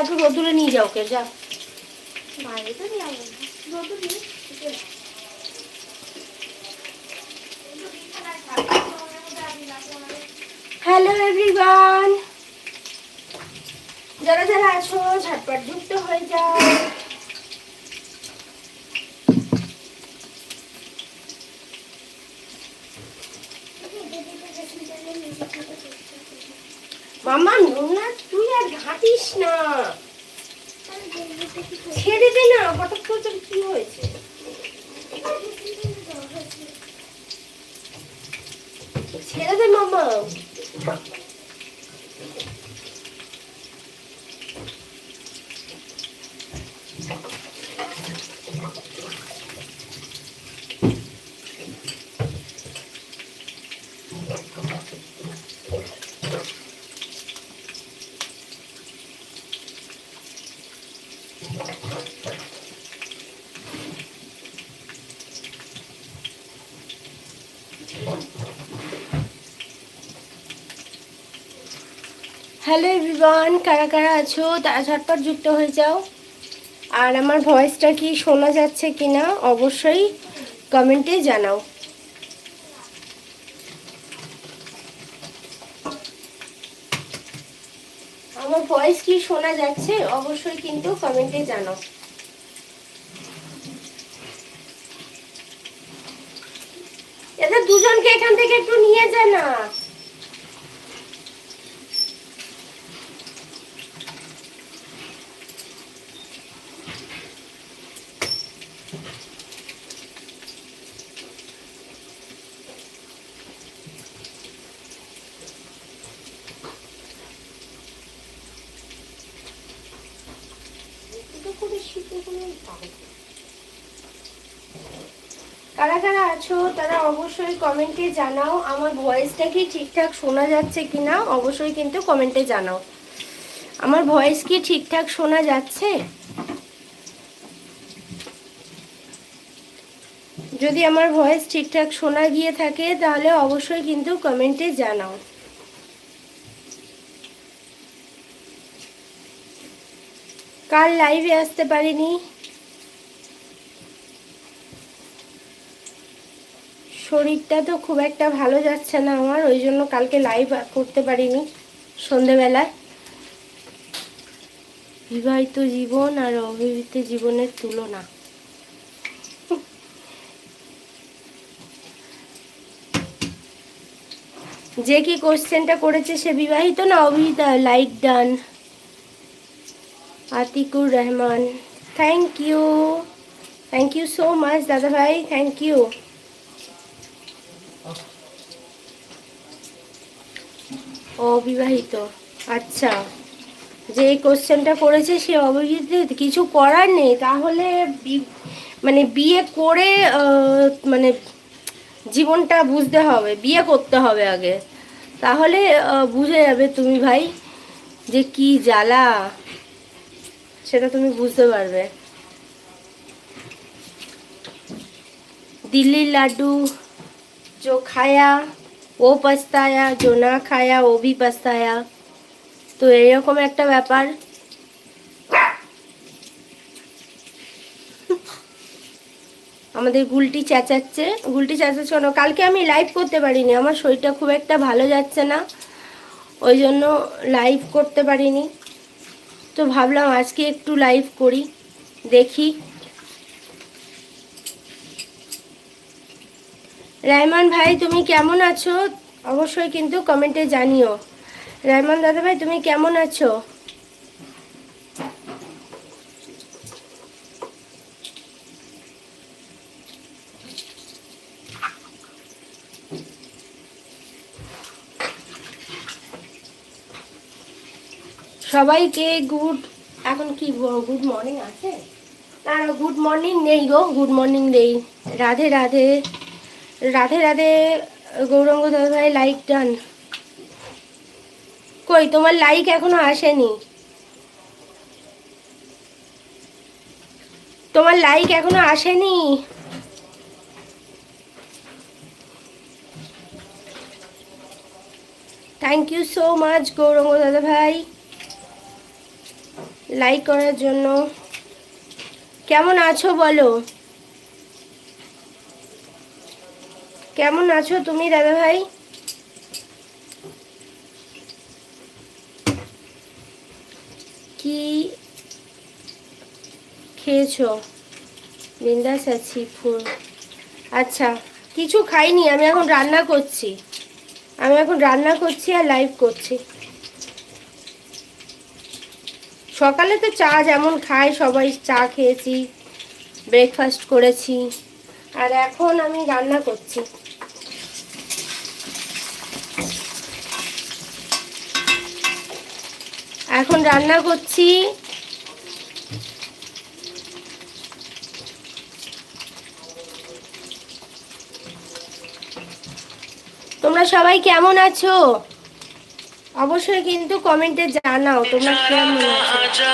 একটু রোদুরে নিয়ে যা হ্যালো এভরিওয়ান যারা যারা আছো ঝটপট যুক্ত হয়ে যাও। মামা নোনা তুই আর ঘাটিস না। ছেড়ে দে না হঠাৎ করে তোর কি হয়েছে ছেড়ে দে মামা হ্যালো এভরিওয়ান, কারা কারা আছো? তারা ঝটপট যুক্ত হয়ে যাও। আর আমার ভয়েসটা কি শোনা যাচ্ছে কিনা? অবশ্যই কমেন্টে জানাও। আমার ভয়েস কি শোনা যাচ্ছে? অবশ্যই কিন্তু কমেন্টে জানাও। এদের দুজনকে এখান থেকে একটু নিয়ে যা না। কারা কারা আছো, তারা অবশ্যই কমেন্টে জানাও। আমার ভয়েসটা কি ঠিকঠাক শোনা যাচ্ছে কিনা, অবশ্যই কিন্তু কমেন্টে জানাও। আমার ভয়েস কি ঠিকঠাক শোনা যাচ্ছে? যদি আমার ভয়েস ঠিকঠাক শোনা গিয়ে থাকে, তাহলে অবশ্যই কিন্তু কমেন্টে জানাও। কাল লাইভে আসতে পারিনি। শরীরটা তো খুব একটা ভালো যাচ্ছে না আমার, ওই জন্য কালকে লাইভ করতে পারিনি সন্ধেবেলায়। বিবাহিত জীবন আর অবিবাহিত জীবনের তুলনা। যে কি কোশ্চেনটা করেছে সে বিবাহিত না অবিবাহিত? Like done Atikur Rahman. Thank you thank you so much দাদা ভাই থ্যাংক ইউ অবিবাহিত। আচ্ছা যে কোশ্চেনটা করেছে সে অবিবাহিত, কিছু করার নেই, তাহলে মানে বিয়ে করে মানে জীবনটা বুঝতে হবে, বিয়ে করতে হবে আগে। তাহলে বুঝে যাবে তুমি ভাই যে কি জ্বালা, সেটা তুমি বুঝতে পারবে। দিল্লির লাড্ডু जो खाया ও পস্তায়া जो না খায়া ও ভি পস্তায়া তো এরকম একটা ব্যাপার আমাদের গুলটি চেঁচাচ্ছে গুলটি চেঁচাচ্ছে কেন কালকে আমি লাইভ করতে পারিনি আমার শরীরটা খুব একটা ভালো যাচ্ছে না ওই জন্য লাইভ করতে পারিনি তো ভাবলাম আজকে একটু লাইভ করি দেখি রায়মান ভাই, তুমি কেমন আছো? অবশ্যই কিন্তু কমেন্টে জানিও। রায়মান দাদা ভাই তুমি কেমন আছো? সবাইকে গুড, এখন কি গুড মর্নিং আছে? না, গুড মর্নিং নেই গো, গুড মর্নিং নেই। রাধে রাধে। রাধে রাধে, গৌরঙ্গ ভাই লাইক ডান কই, তোমার লাইক এখনও আসেনি? তোমার লাইক এখনও আসেনি? Thank you so much Gouranga দাদা ভাই লাইক করার জন্য। কেমন আছো বলো? কেমন আছো তুমি দাদা ভাই কি খেয়েছো? বিন্দাস আছি, ফুল। আচ্ছা কিছু খাইনি, আমি এখন রান্না করছি। আমি এখন রান্না করছি আর লাইভ করছি। সকালে তো চা যেমন খায় সবাই চা খেয়েছি ব্রেকফাস্ট করেছি। আর এখন আমি রান্না করছি। এখন রান্না করছি। তোমরা সবাই কেমন আছো? অবশ্যই কিন্তু কমেন্টে জানাও তোমরা কেমন আছো।